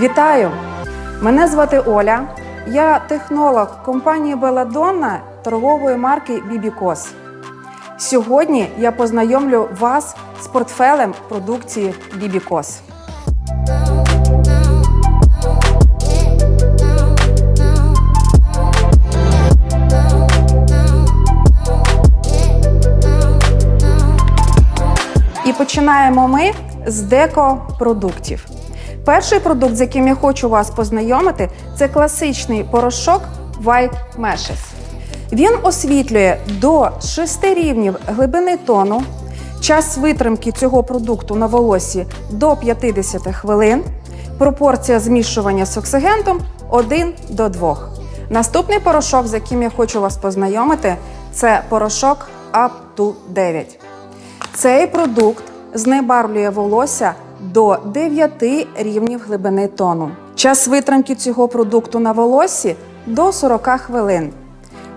Вітаю! Мене звати Оля. Я технолог компанії Беладонна торгової марки Бібікос. Сьогодні я познайомлю вас з портфелем продукції Бібікос. І починаємо ми з деко-продуктів. Перший продукт, з яким я хочу вас познайомити, це класичний порошок White Meshes. Він освітлює до 6 рівнів глибини тону. Час витримки цього продукту на волосі до 50 хвилин. Пропорція змішування з оксигентом 1 до 2. Наступний порошок, з яким я хочу вас познайомити, це порошок Up to 9. Цей продукт знебарвлює волосся до 9 рівнів глибини тону. Час витримки цього продукту на волоссі до 40 хвилин.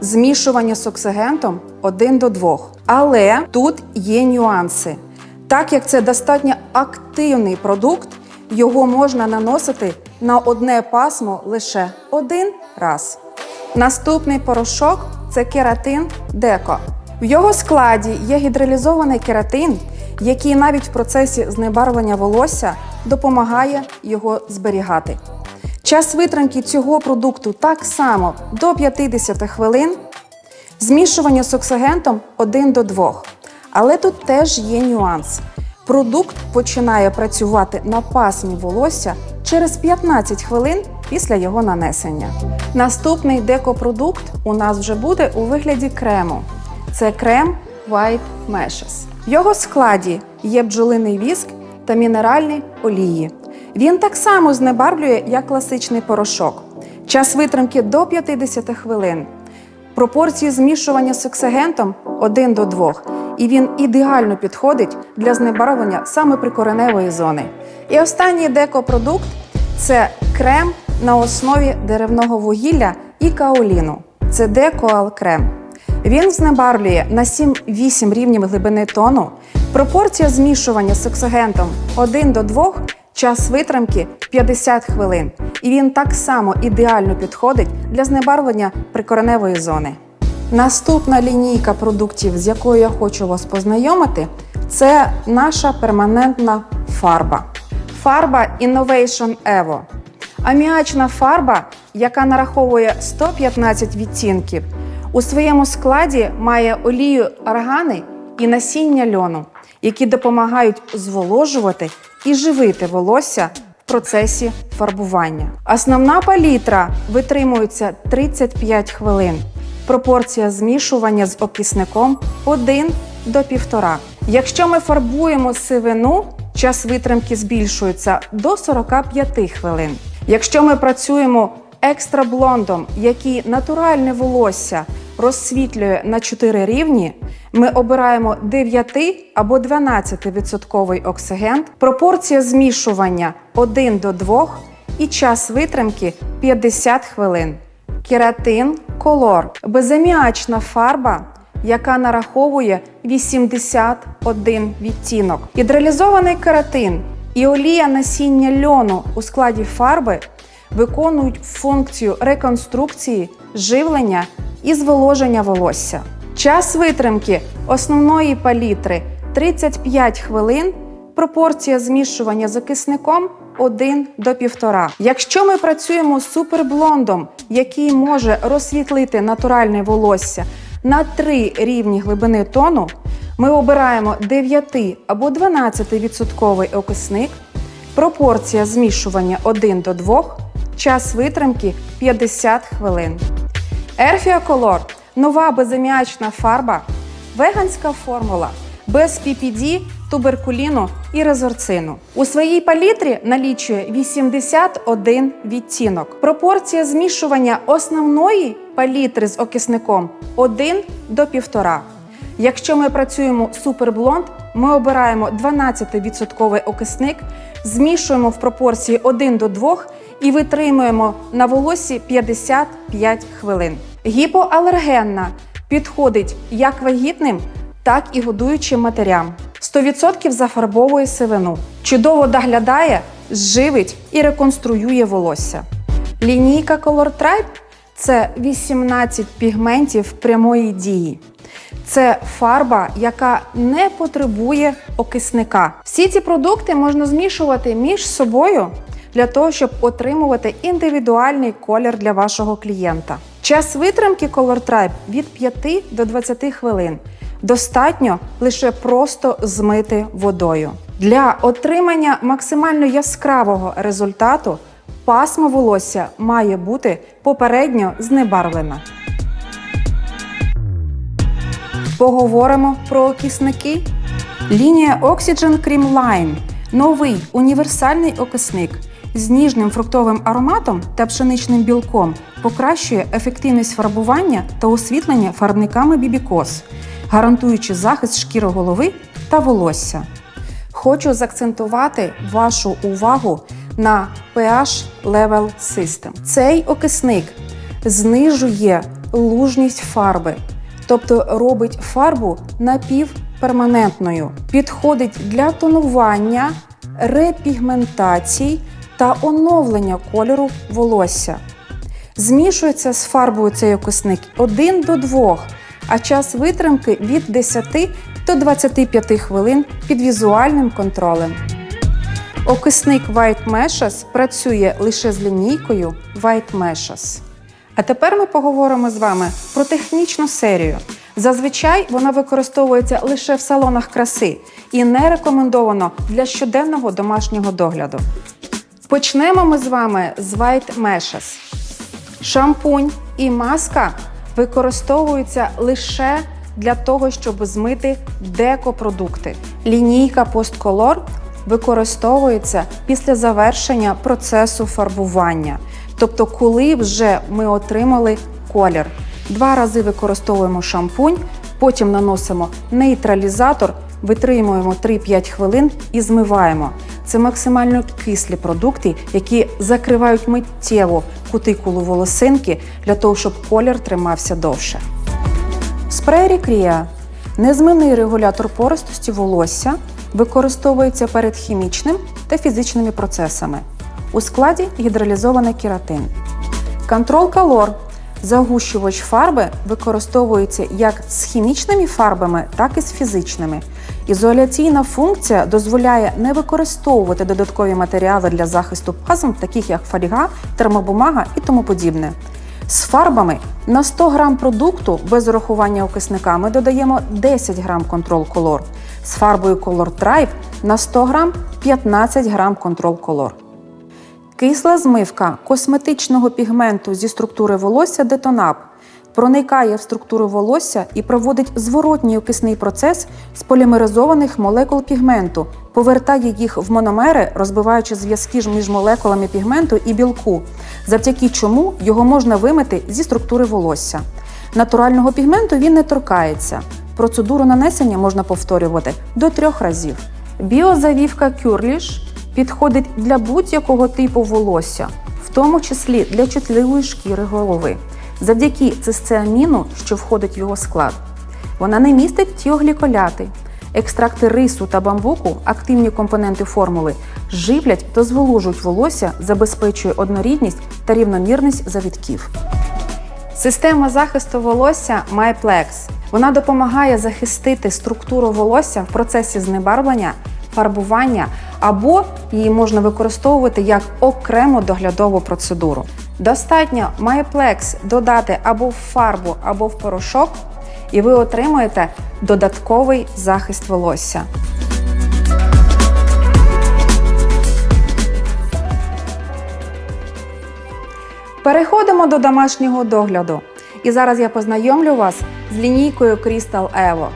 Змішування з оксигентом 1 до 2. Але тут є нюанси. Так як це достатньо активний продукт, його можна наносити на одне пасмо лише один раз. Наступний порошок це кератин Деко. В його складі є гідролізований кератин, який навіть в процесі знебарвлення волосся допомагає його зберігати. Час витримки цього продукту так само до 50 хвилин. Змішування з оксигентом 1 до 2. Але тут теж є нюанс. Продукт починає працювати на пасмі волосся через 15 хвилин після його нанесення. Наступний декопродукт у нас вже буде у вигляді крему. Це крем White Meshes. В його складі є бджолиний віск та мінеральні олії. Він так само знебарвлює, як класичний порошок. Час витримки до 50 хвилин. Пропорції змішування з оксигентом 1 до 2. І він ідеально підходить для знебарвлення саме прикореневої зони. І останній декопродукт це крем на основі деревного вугілля і каоліну. Це декоал крем. Він знебарвлює на 7-8 рівнів глибини тону. Пропорція змішування з оксигентом 1 до 2, час витримки 50 хвилин. І він так само ідеально підходить для знебарвлення прикореневої зони. Наступна лінійка продуктів, з якою я хочу вас познайомити, це наша перманентна фарба. Фарба Innovation Evo. Аміачна фарба, яка нараховує 115 відтінків, у своєму складі має олію органи і насіння льону, які допомагають зволожувати і живити волосся в процесі фарбування. Основна палітра витримується 35 хвилин. Пропорція змішування з окисником 1 до 1,5. Якщо ми фарбуємо сивину, час витримки збільшується до 45 хвилин. Якщо ми працюємо екстра блондом, який натуральне волосся розсвітлює на 4 рівні, ми обираємо 9 або 12% оксигент, пропорція змішування 1 до 2 і час витримки 50 хвилин. Кератин колор безаміачна фарба, яка нараховує 81 відтінок. Гідролізований кератин і олія насіння льону у складі фарби виконують функцію реконструкції, живлення і зволоження волосся. Час витримки основної палітри 35 хвилин. Пропорція змішування з окисником 1 до 1,5. Якщо ми працюємо з суперблондом, який може розсвітлити натуральне волосся на 3 рівні глибини тону, ми обираємо 9 або 12% окисник, пропорція змішування 1 до 2, час витримки 50 хвилин. Color – нова безаміачна фарба, веганська формула без PPD, туберкуліну і резорцину. У своїй палітрі налічує 81 відтінок. Пропорція змішування основної палітри з окисником 1 до 1,5. Якщо ми працюємо суперблонд, ми обираємо 12% окисник, змішуємо в пропорції 1 до 2 і витримуємо на волосі 55 хвилин. Гіпоалергенна підходить як вагітним, так і годуючим матерям. 100% зафарбовує сивину. Чудово доглядає живить і реконструює волосся. Лінійка Color Tribe – це 18 пігментів прямої дії. Це фарба, яка не потребує окисника. Всі ці продукти можна змішувати між собою для того, щоб отримувати індивідуальний колір для вашого клієнта. Час витримки Color Tribe від 5 до 20 хвилин. Достатньо лише просто змити водою. Для отримання максимально яскравого результату пасма волосся має бути попередньо знебарвлена. Поговоримо про окисники. Лінія Oxygen Cream Line – новий універсальний окисник з ніжним фруктовим ароматом та пшеничним білком покращує ефективність фарбування та освітлення фарбниками Бібікос, гарантуючи захист шкіри голови та волосся. Хочу заакцентувати вашу увагу на pH Level System. Цей окисник знижує лужність фарби, тобто робить фарбу напівперманентною. Підходить для тонування, репігментацій та оновлення кольору волосся. Змішується з фарбою цей окисник 1 до 2, а час витримки від 10 до 25 хвилин під візуальним контролем. Окисник White Meshes працює лише з лінійкою White Meshes. А тепер ми поговоримо з вами про технічну серію. Зазвичай вона використовується лише в салонах краси і не рекомендовано для щоденного домашнього догляду. Почнемо ми з вами з White Meshes. Шампунь і маска використовуються лише для того, щоб змити декопродукти. Лінійка Postcolor використовується після завершення процесу фарбування. Тобто, коли вже ми отримали колір. Два рази використовуємо шампунь, потім наносимо нейтралізатор, витримуємо 3-5 хвилин і змиваємо. Це максимально кислі продукти, які закривають миттєво кутикулу волосинки для того, щоб колір тримався довше. Спрей Рікрія незмінний регулятор поростості волосся використовується перед хімічним та фізичними процесами. У складі гідролізований кератин. Контрол Color загущувач фарби використовується як з хімічними фарбами, так і з фізичними. Ізоляційна функція дозволяє не використовувати додаткові матеріали для захисту пазм, таких як фольга, термобумага і тому подібне. З фарбами на 100 грам продукту без урахування окисника ми додаємо 10 грам Control Color. З фарбою Color Tribe на 100 грам 15 грам Control Color. Кисла змивка косметичного пігменту зі структури волосся Detonap проникає в структуру волосся і проводить зворотній окисний процес з полімеризованих молекул пігменту, повертає їх в мономери, розбиваючи зв'язки між молекулами пігменту і білку, завдяки чому його можна вимити зі структури волосся. Натурального пігменту він не торкається. Процедуру нанесення можна повторювати до трьох разів. Біозавівка Кюрліш підходить для будь-якого типу волосся, в тому числі для чутливої шкіри голови, завдяки цисциаміну, що входить в його склад. Вона не містить тіогліколяти. Екстракти рису та бамбуку, активні компоненти формули, живлять та зволожують волосся, забезпечує однорідність та рівномірність завітків. Система захисту волосся MyPlex. Вона допомагає захистити структуру волосся в процесі знебарвлення, фарбування або її можна використовувати як окрему доглядову процедуру. Достатньо MyPlex додати або в фарбу, або в порошок, і ви отримуєте додатковий захист волосся. Переходимо до домашнього догляду. І зараз я познайомлю вас з лінійкою Crystal Evo.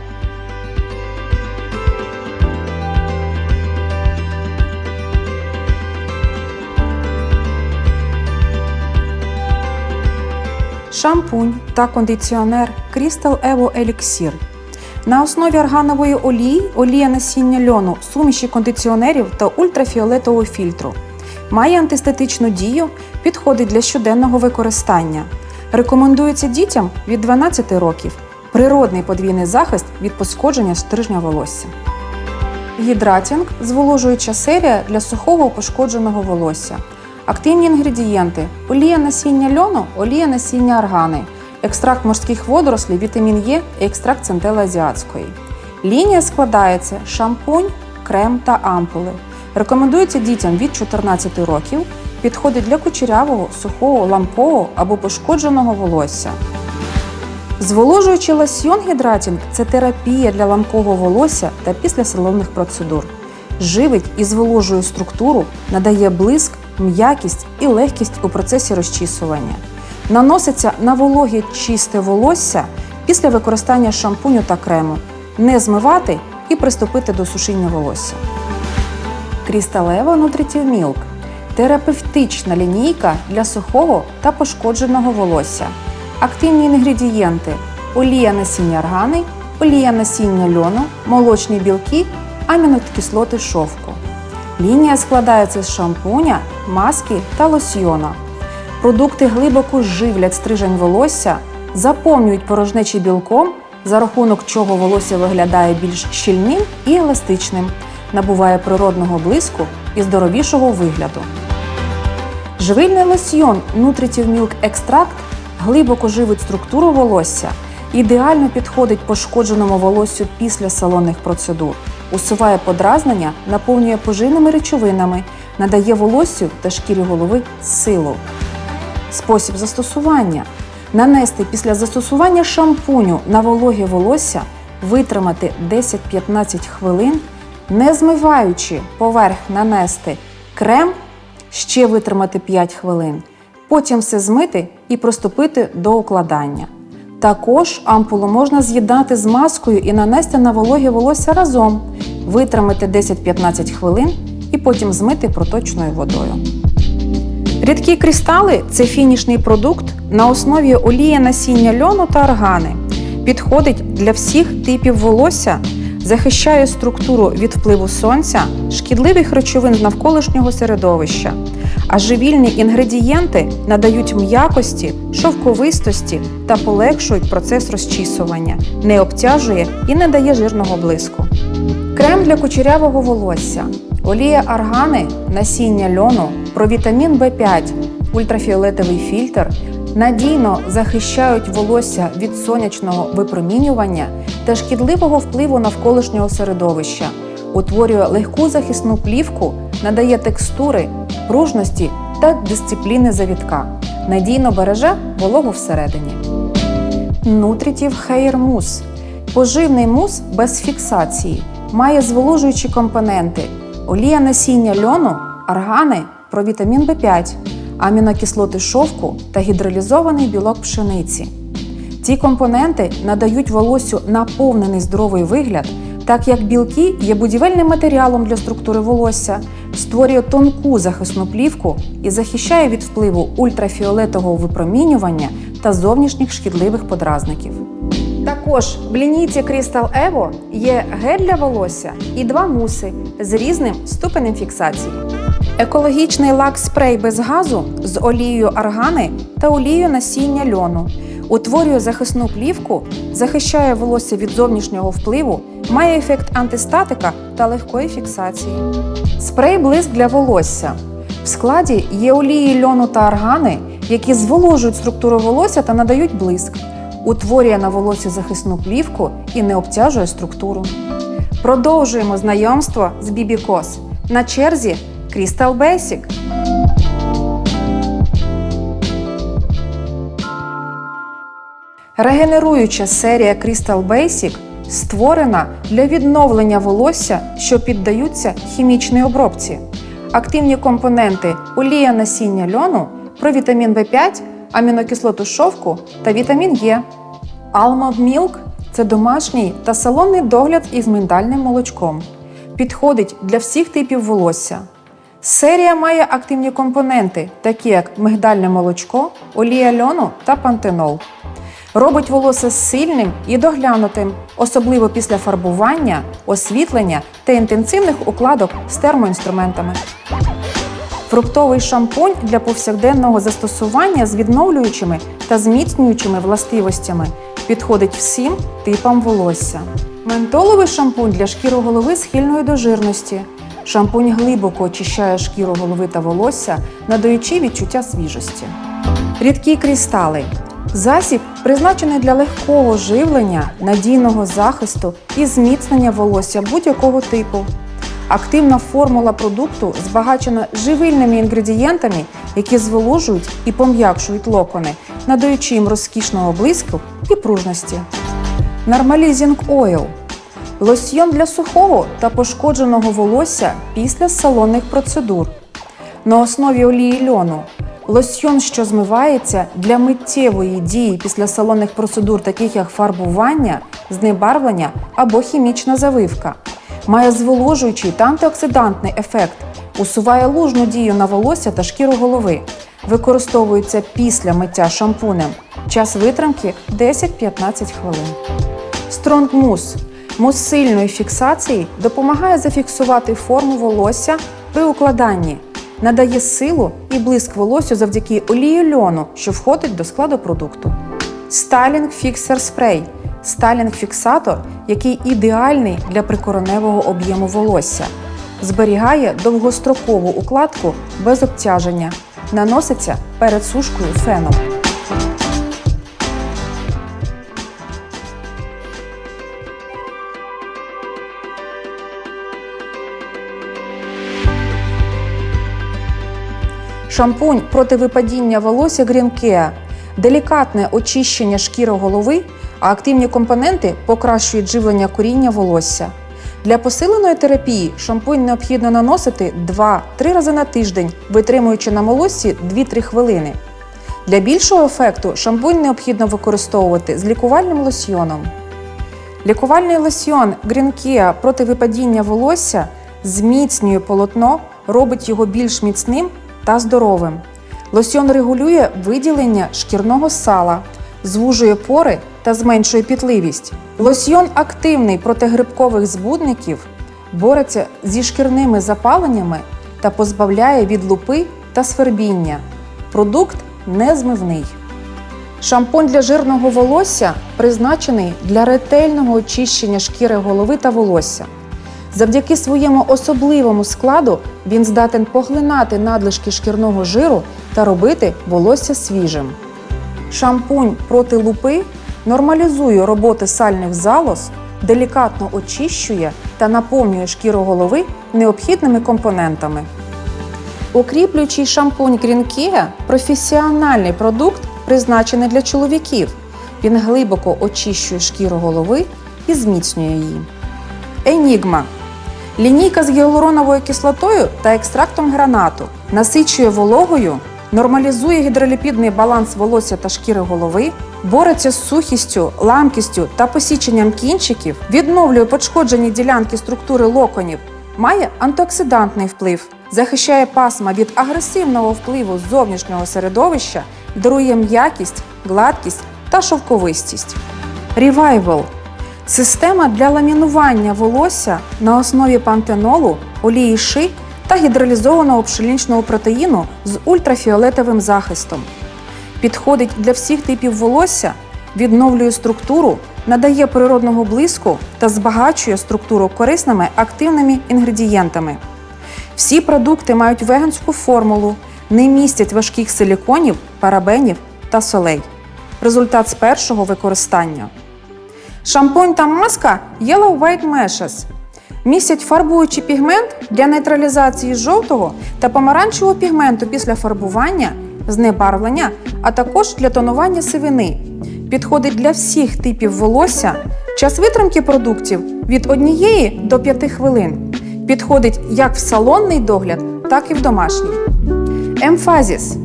Шампунь та кондиціонер Crystal Evo Elixir. На основі органової олії, олія насіння льону, суміші кондиціонерів та ультрафіолетового фільтру. Має антистатичну дію, підходить для щоденного використання. Рекомендується дітям від 12 років. Природний подвійний захист від пошкодження стрижня волосся. Гідратінг зволожуюча серія для сухого пошкодженого волосся. Активні інгредієнти: олія насіння льону, олія насіння аргани, екстракт морських водорослів, вітамін Е екстракт центели азіатської. Лінія складається шампунь, крем та ампули. Рекомендується дітям від 14 років. Підходить для кучерявого, сухого, ламкового або пошкодженого волосся. Зволожуючий лосьйон гідратінг це терапія для ламкого волосся та післясалонних процедур. Живить і зволожує структуру, надає блиск, м'якість і легкість у процесі розчісування. Наноситься на вологе чисте волосся після використання шампуню та крему, не змивати і приступити до сушіння волосся. Крісталева Nutritive Milk – терапевтична лінійка для сухого та пошкодженого волосся. Активні інгредієнти: олія насіння аргани, олія насіння льону, молочні білки, амінокислоти шовку. Лінія складається з шампуня, маски та лосьйона. Продукти глибоко живлять стрижень волосся, заповнюють порожнечі білком, за рахунок чого волосся виглядає більш щільним і еластичним, набуває природного блиску і здоровішого вигляду. Живильний лосьйон Nutritive Milk Extract глибоко живить структуру волосся, ідеально підходить пошкодженому волоссю після салонних процедур, усуває подразнення, наповнює поживними речовинами, надає волоссю та шкірі голови силу. Спосіб застосування: нанести після застосування шампуню на вологе волосся, витримати 10-15 хвилин, не змиваючи поверх нанести крем, ще витримати 5 хвилин. Потім все змити і приступити до укладання. Також ампулу можна з'єднати з маскою і нанести на вологе волосся разом, витримати 10-15 хвилин і потім змити проточною водою. Рідкі кристали це фінішний продукт на основі олії насіння льону та органи. Підходить для всіх типів волосся, захищає структуру від впливу сонця, шкідливих речовин навколишнього середовища. А живільні інгредієнти надають м'якості, шовковистості та полегшують процес розчісування, не обтяжує і не дає жирного блиску. Крем для кучерявого волосся, олія аргани, насіння льону, провітамін В5, ультрафіолетовий фільтр надійно захищають волосся від сонячного випромінювання та шкідливого впливу навколишнього середовища, утворює легку захисну плівку, надає текстури, пружності та дисципліни завітка, надійно береже вологу всередині. Nutritive Hair Mousse – поживний мус без фіксації, має зволожуючі компоненти: олія насіння льону, аргани, провітамін В5, амінокислоти шовку та гідролізований білок пшениці. Ці компоненти надають волоссю наповнений здоровий вигляд, так як білки є будівельним матеріалом для структури волосся, створює тонку захисну плівку і захищає від впливу ультрафіолетового випромінювання та зовнішніх шкідливих подразників. Також в лінійці Crystal Evo є гель для волосся і два муси з різним ступенем фіксації. Екологічний лак-спрей без газу з олією аргани та олією насіння льону. Утворює захисну плівку, захищає волосся від зовнішнього впливу, має ефект антистатика та легкої фіксації. Спрей блиск для волосся. В складі є олії льону та аргани, які зволожують структуру волосся та надають блиск. Утворює на волосі захисну плівку і не обтяжує структуру. Продовжуємо знайомство з Бібікос. На черзі Crystal Basic. Регенеруюча серія Crystal Basic створена для відновлення волосся, що піддаються хімічній обробці. Активні компоненти олія насіння льону, провітамін В5, амінокислоту шовку та вітамін Е. Almond Milk – це домашній та салонний догляд із миндальним молочком. Підходить для всіх типів волосся. Серія має активні компоненти, такі як мигдальне молочко, олія льону та пантенол. Робить волосся сильним і доглянутим, особливо після фарбування, освітлення та інтенсивних укладок з термоінструментами. Фруктовий шампунь для повсякденного застосування з відновлюючими та зміцнюючими властивостями підходить всім типам волосся. Ментоловий шампунь для шкіри голови схильної до жирності. Шампунь глибоко очищає шкіру голови та волосся, надаючи відчуття свіжості. Рідкі кристали. Засіб призначений для легкого живлення, надійного захисту і зміцнення волосся будь-якого типу. Активна формула продукту збагачена живильними інгредієнтами, які зволожують і пом'якшують локони, надаючи їм розкішного блиску і пружності. Нормалізінг Ойл лосьйон для сухого та пошкодженого волосся після салонних процедур. На основі олії льону. Лосьйон, що змивається для миттєвої дії після салонних процедур, таких як фарбування, знебарвлення або хімічна завивка. Має зволожуючий та антиоксидантний ефект, усуває лужну дію на волосся та шкіру голови. Використовується після миття шампунем. Час витримки 10-15 хвилин. Стронг мус. Мус фіксації допомагає зафіксувати форму волосся при укладанні, надає силу і блиск волосю завдяки олії льону, що входить до складу продукту. Стайлінг фіксер спрей. Стайлінг-фіксатор, який ідеальний для прикороневого об'єму волосся. Зберігає довгострокову укладку без обтяження. Наноситься перед сушкою феном. Шампунь проти випадіння волосся Care. Делікатне очищення шкіри голови, а активні компоненти покращують живлення коріння волосся. Для посиленої терапії шампунь необхідно наносити 2-3 рази на тиждень, витримуючи на волоссі 2-3 хвилини. Для більшого ефекту шампунь необхідно використовувати з лікувальним лосьйоном. Лікувальний лосьйон Kia проти випадіння волосся зміцнює полотно, робить його більш міцним та здоровим. Лосьйон регулює виділення шкірного сала, звужує пори та зменшує пітливість. Лосьйон активний проти грибкових збудників, бореться зі шкірними запаленнями та позбавляє від лупи та свербіння. Продукт незмивний. Шампунь для жирного волосся призначений для ретельного очищення шкіри голови та волосся. Завдяки своєму особливому складу він здатен поглинати надлишки шкірного жиру та робити волосся свіжим. Шампунь проти лупи нормалізує роботи сальних залоз, делікатно очищує та наповнює шкіру голови необхідними компонентами. Укріплюючий шампунь Green професіональний продукт, призначений для чоловіків. Він глибоко очищує шкіру голови і зміцнює її. Енігма лінійка з гіалуроновою кислотою та екстрактом гранату насичує вологою, нормалізує гідроліпідний баланс волосся та шкіри голови, бореться з сухістю, ламкістю та посіченням кінчиків, відновлює пошкоджені ділянки структури локонів, має антиоксидантний вплив, захищає пасма від агресивного впливу зовнішнього середовища, дарує м'якість, гладкість та шовковистість. Revival – система для ламінування волосся на основі пантенолу, олії ши та гідролізованого пшеничного протеїну з ультрафіолетовим захистом. Підходить для всіх типів волосся, відновлює структуру, надає природного блиску та збагачує структуру корисними активними інгредієнтами. Всі продукти мають веганську формулу, не містять важких силіконів, парабенів та солей. Результат з першого використання. Шампунь та маска Yellow White Meshes містять фарбуючий пігмент для нейтралізації жовтого та помаранчевого пігменту після фарбування, знебарвлення, а також для тонування сивини. Підходить для всіх типів волосся. Час витримки продуктів від 1 до 5 хвилин. Підходить як в салонний догляд, так і в домашній. Емфазіс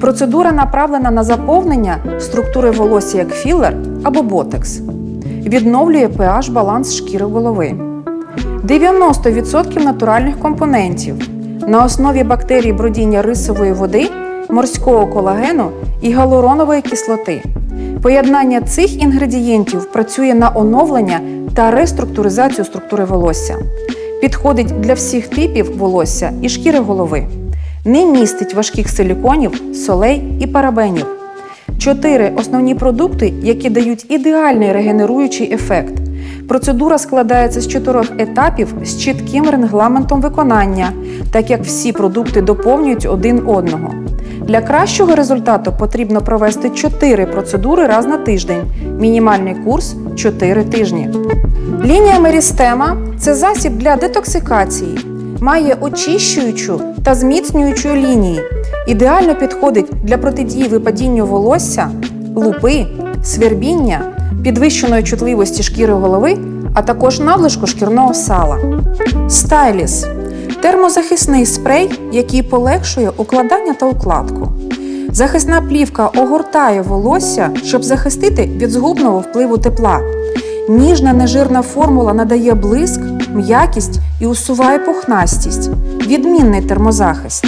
процедура направлена на заповнення структури волосся як філер або ботекс. Відновлює pH баланс шкіри голови. 90% натуральних компонентів на основі бактерій бродіння рисової води, морського колагену і галуронової кислоти. Поєднання цих інгредієнтів працює на оновлення та реструктуризацію структури волосся. Підходить для всіх типів волосся і шкіри голови. Не містить важких силіконів, солей і парабенів. Чотири основні продукти, які дають ідеальний регенеруючий ефект. Процедура складається з чотирьох етапів з чітким регламентом виконання, так як всі продукти доповнюють один одного. Для кращого результату потрібно провести 4 процедури раз на тиждень. Мінімальний курс 4 тижні. Лінія Мерістема це засіб для детоксикації. Має очищуючу та зміцнюючу лінії. Ідеально підходить для протидії випадінню волосся, лупи, свербіння, підвищеної чутливості шкіри голови, а також надлишку шкірного сала. Стайліс термозахисний спрей, який полегшує укладання та укладку. Захисна плівка огортає волосся, щоб захистити від згубного впливу тепла. Ніжна нежирна формула надає блиск, м'якість і усуває пухнастість. Відмінний термозахист.